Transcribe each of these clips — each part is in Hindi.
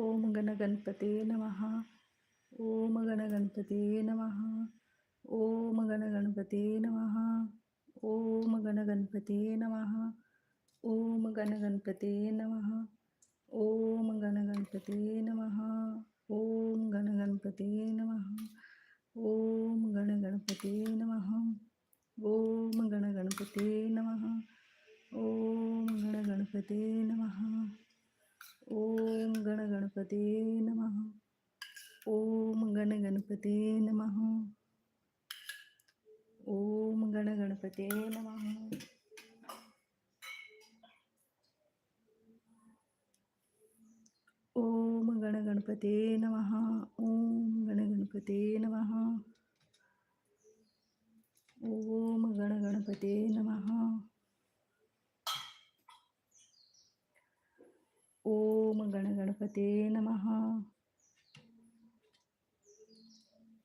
ओम गणगणपते नमः ओम गणगणपते नमः ओम गणगणपते नमः ओम गणगणपते नमः ओम गणगणपते नमः ओम गणगणपते नमः ओम गणगणपते नमः ओम गणगणपते नमः ओम गणगणपते नमः ओम गणगणपते नमः ओम गण गणपते नमः। ओम गण गणपते नमः। ओम गण गणपते नमः। ओम गण गणपते नमः। ओम गण गणपते नमः। ओम गण गणपते नमः। ओम गणगणपते नमः।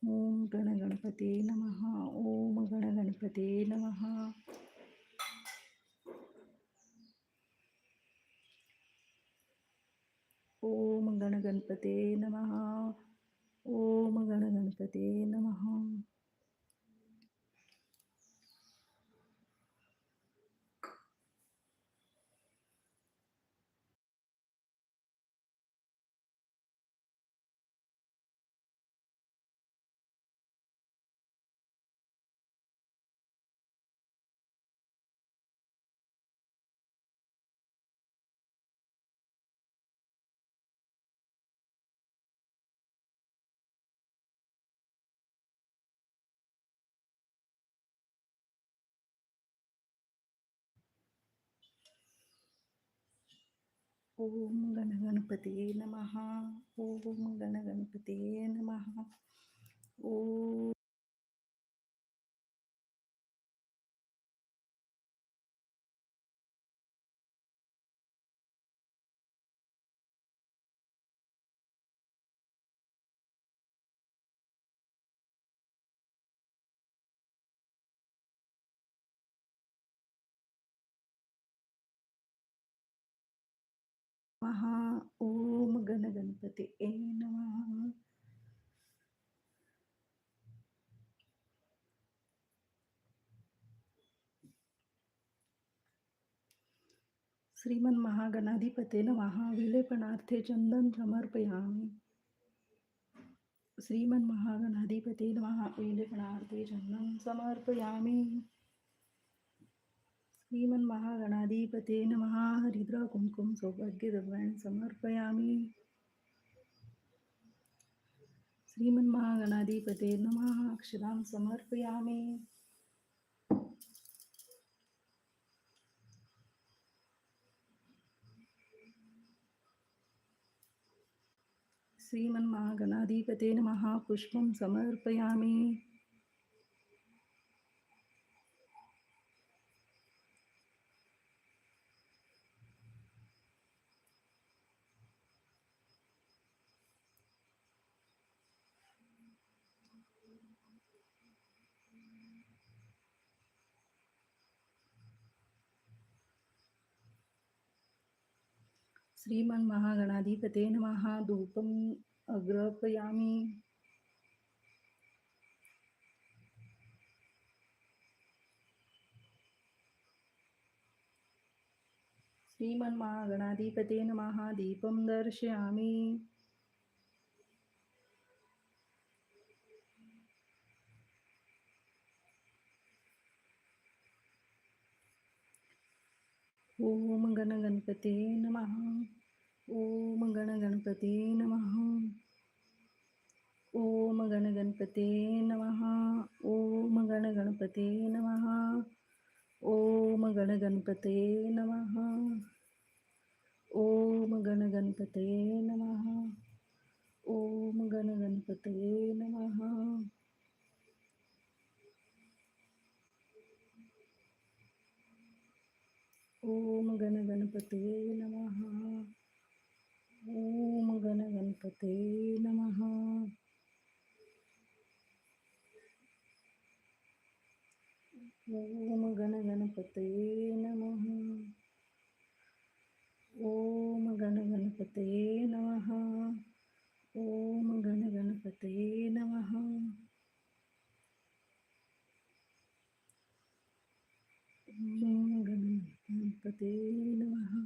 ओम गणगणपते नमः। ओम गणगणपते नमः। ओम गणगणपते नमः। ओम गणगणपते नमः। ఓం గణగణపతియే నమ. ఓం గణగణపతియే నమ. ఓ नमः ओम गणगणपते नमः। श्रीमन्महागणाधिपते नमः। विलेपनार्थे चंदन समर्पयामि। श्रीमन्महागणाधिपते नमः। विलेपनार्थे चंदन समर्पयामि। श्रीमन्महागणाधिपते नमः। हरिद्रा कुंकुम सौभाग्य समर्पयामि। श्रीमन्महागणाधिपते नमः। अक्षरां समर्पयामि। श्रीमन्महागणाधिपते नमः। पुष्पं समर्पयामि। श्रीमन्महागणाधिपते नमः। धूपम् अग्रपयामि श्रीमन्महागणाधिपते नमः। दीपं दर्शयामि। ॐ गणगणपते नमः। ॐ गणगणपते नमः। ॐ गणगणपते नमः। ॐ गणगणपते नमः। ॐ गणगणपते नमः। ॐ गणगणपते नमः। ॐ गणगणपते नमः। ओम गण गणपते नमः। ओम गण गणपते नम। ओम गण गणपते नम। ओम गण गणपते नमः। ओम गण गणपते नमः गण गणगणपतये नमः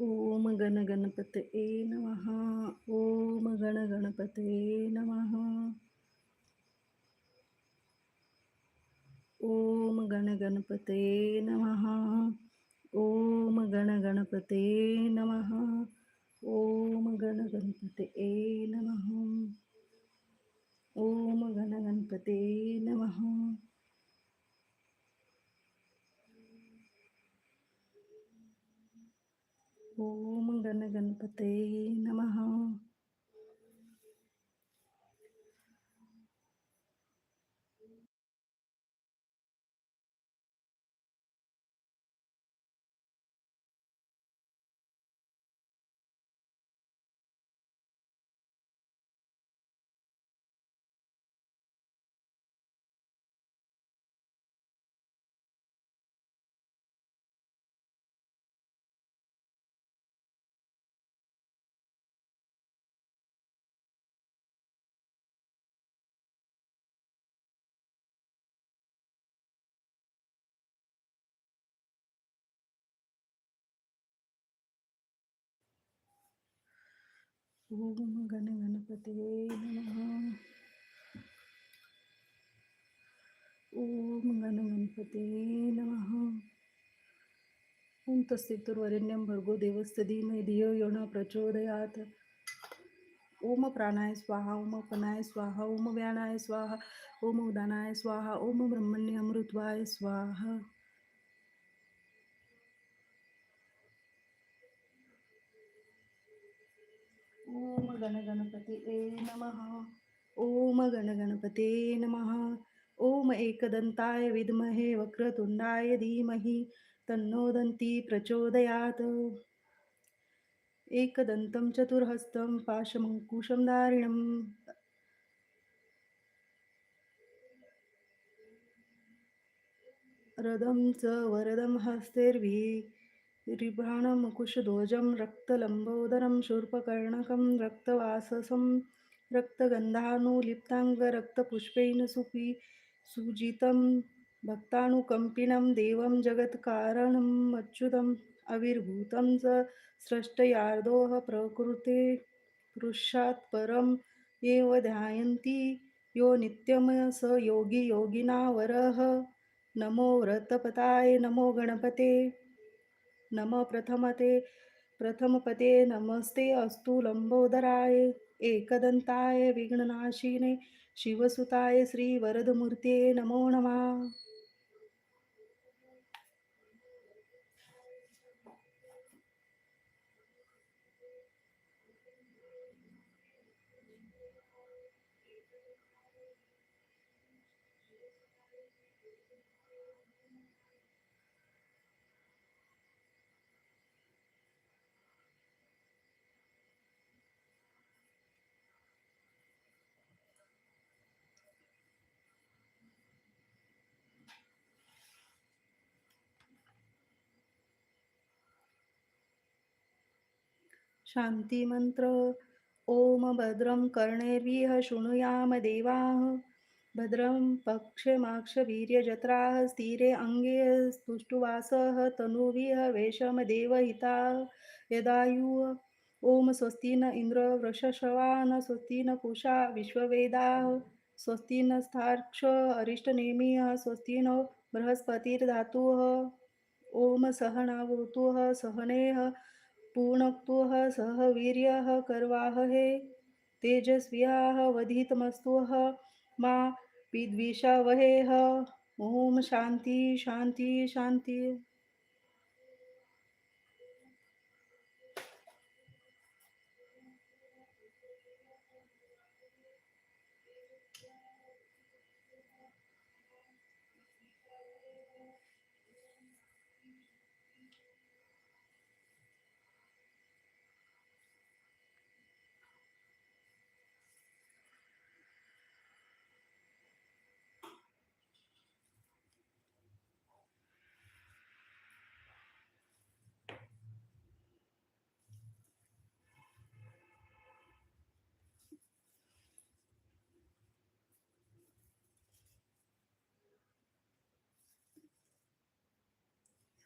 ॐ गणगणपतये नमः। ॐ गणगणपतये नमः। ॐ गणगणपतये नमः। ॐ गणगणपतये नमः। ఓం గణగణపతే నమ ఓం గణగణపతే నమ ఓం గణగణపతే నమ नमः ॐ गणगणपतये नमः। ॐ गणगणपतये नमः ॐ तस्तितुर्वरेण्यं भर्गो देवस्य धीमहि धियो यो न प्रचोदयात् ओम प्राणाय स्वाहा ओम पनाय स्वाहा ओम व्यानाय स्वाहा ओम उदानाय स्वाहा ओम ब्रह्मण्य अमृतवाय स्वाहा ओम गणगणपती ए नमः. ओम गणगणपते नमः. ओम एकदन्ताय विद्महे वक्रतुंडाय धीमहि. तन्नो दंती प्रचोदयात्. एकदन्तं चतुर्हस्तं पाशमङ्कुशं दारिणं रदं च वरदं हस्तैर्विरिभ्राणमुकुशध्वजं रक्तलम्बोदरं शूर्पकर्णकं रक्तवाससं रक्तगन्धानुलिप्ताङ्गरक्तपुष्पेन सुपि सुजितं भक्तानुकम्पिनं देवं जगत्कारणम् अच्युतम् अविर्भूतं च स्रष्टयार्दोः प्रकृते पुरुषात् परम् एव ध्यायन्ति यो नित्यं स योगी योगिना वरः नमो व्रतपताय नमो गणपते। नम प्रथमते प्रथमपते नमस्ते अस्तु लंबोदराय एकदन्ताय विघ्ननाशिने शिवसुताय श्रीवरदमूर्ते नमो नमः। शान्तिमन्त्र। ॐ भद्रं कर्णेर्विह शृणुयाम देवाः। भद्रं पक्षमाक्षवीर्यजत्राः, स्थिरे अङ्गे स्तुष्टुवासः तनुविह वेशमदेवहिताः यदायुः ॐ स्वस्ति न इन्द्र वृषशवान स्वस्ति न पूषा विश्ववेदाः। स्वस्ति न स्थार्क्ष अरिष्टनेमिः स्वस्ति नो बृहस्पतिर्धातुः। ॐ सहनावतु सहनेः पूर्णक्त्वः सह वीर कर्वाहे तेजस्व्याः वधितमस्त्वः मा विद्विषावहेह ओम शांति शांति शांति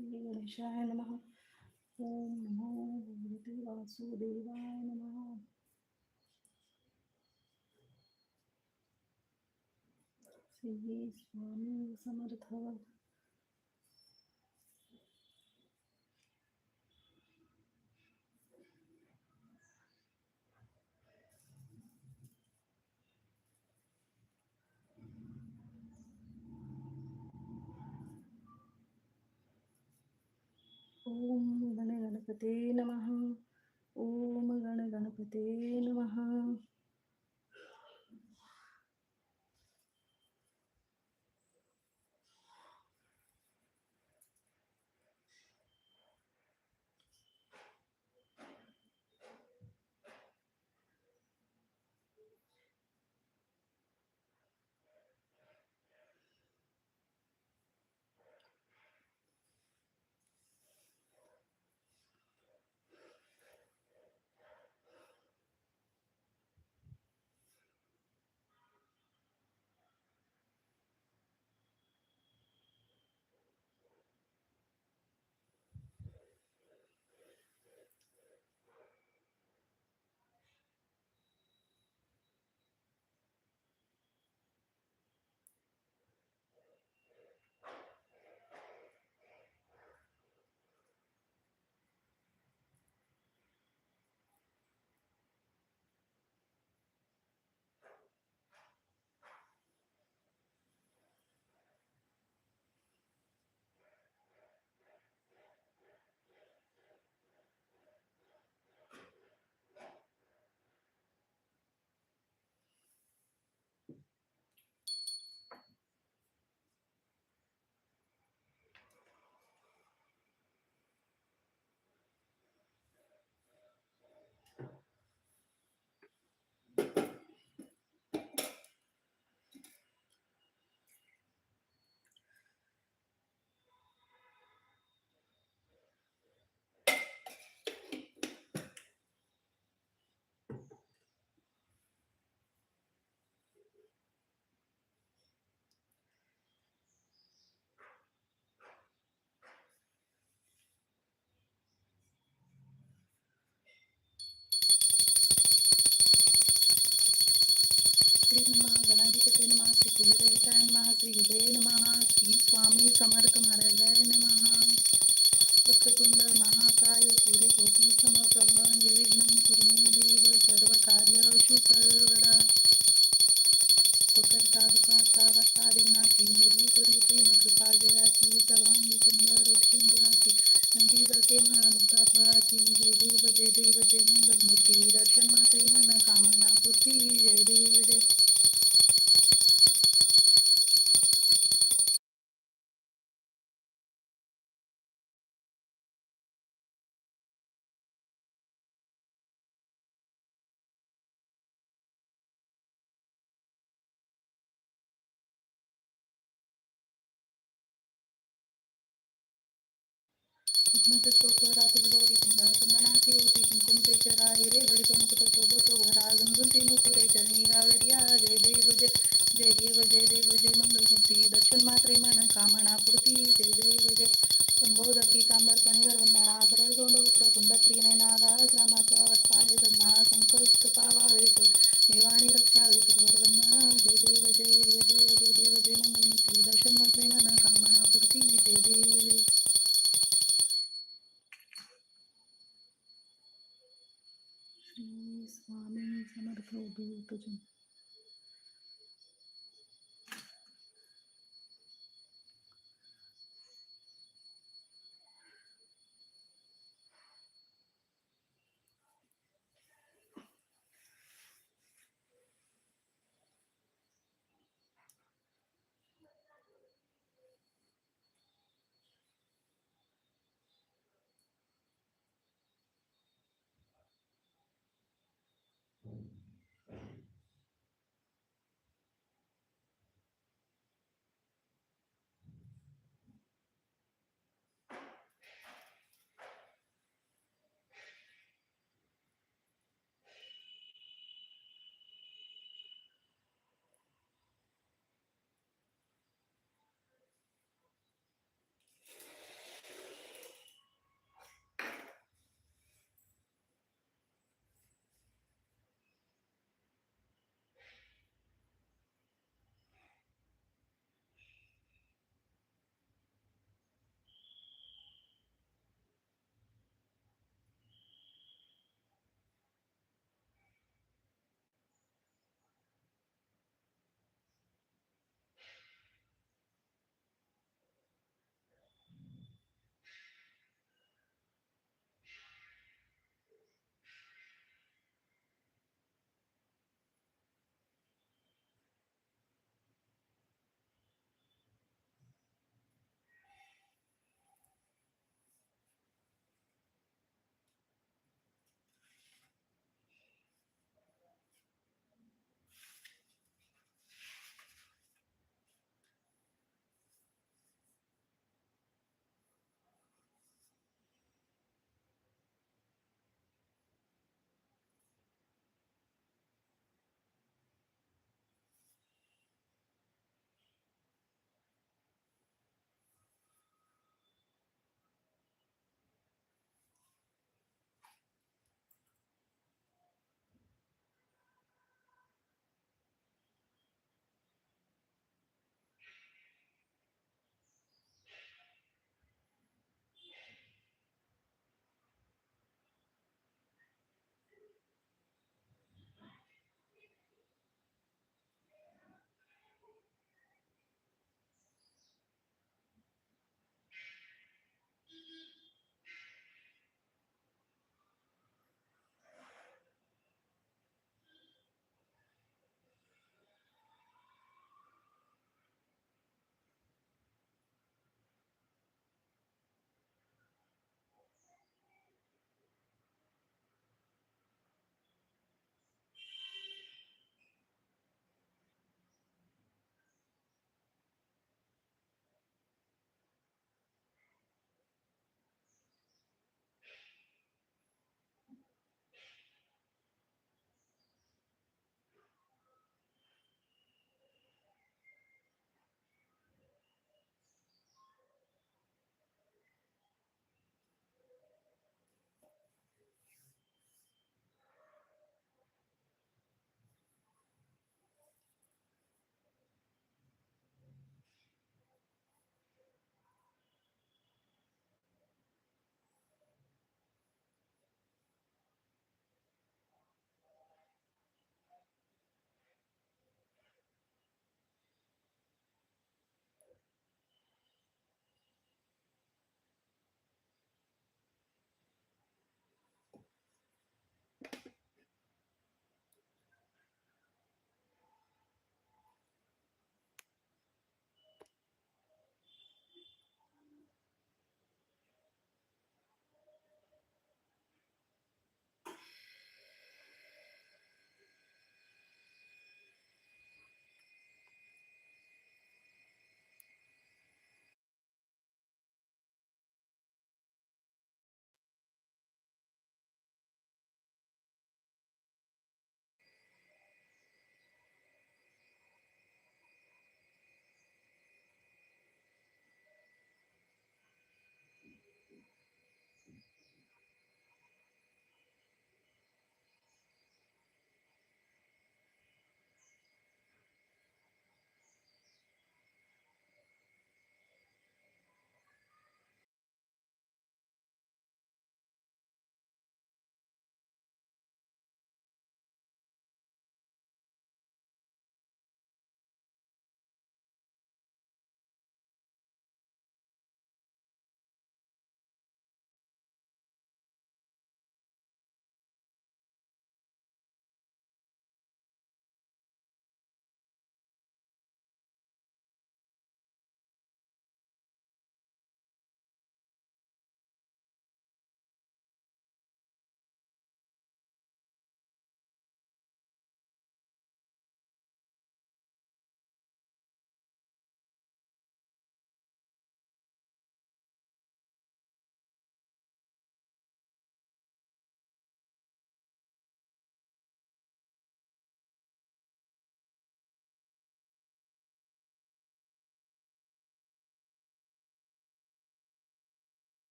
गणेशाय नमः। ओम नमो भगवते वासुदेवाय नमः। श्री स्वामी समर्थ। गणपते नमः. ॐ गणगणपते नमः. Nuestro corazón glorifica, Sandanaki Uti, Kumkeshara, Ire, Vedipamukuta, Shoboto, Varazam, Guntinu, Kure, Janira, Vedya, Jay Deva, Jay Deva, Jay Deva, Jay Mangal Mukti, Dakshan Matri Mana, Kamana Purti, Jay Deva, Jay Sambodha, Pitambar, Panivar, Vandana, Karal Gonda, Ukra, Kunda, Trinayanaga, Sramata, Vatpale, Sanna, Sankalp, Pava, Vesal, Nevani, Raksha, Vesal, Vandana, Jay sama do produto, de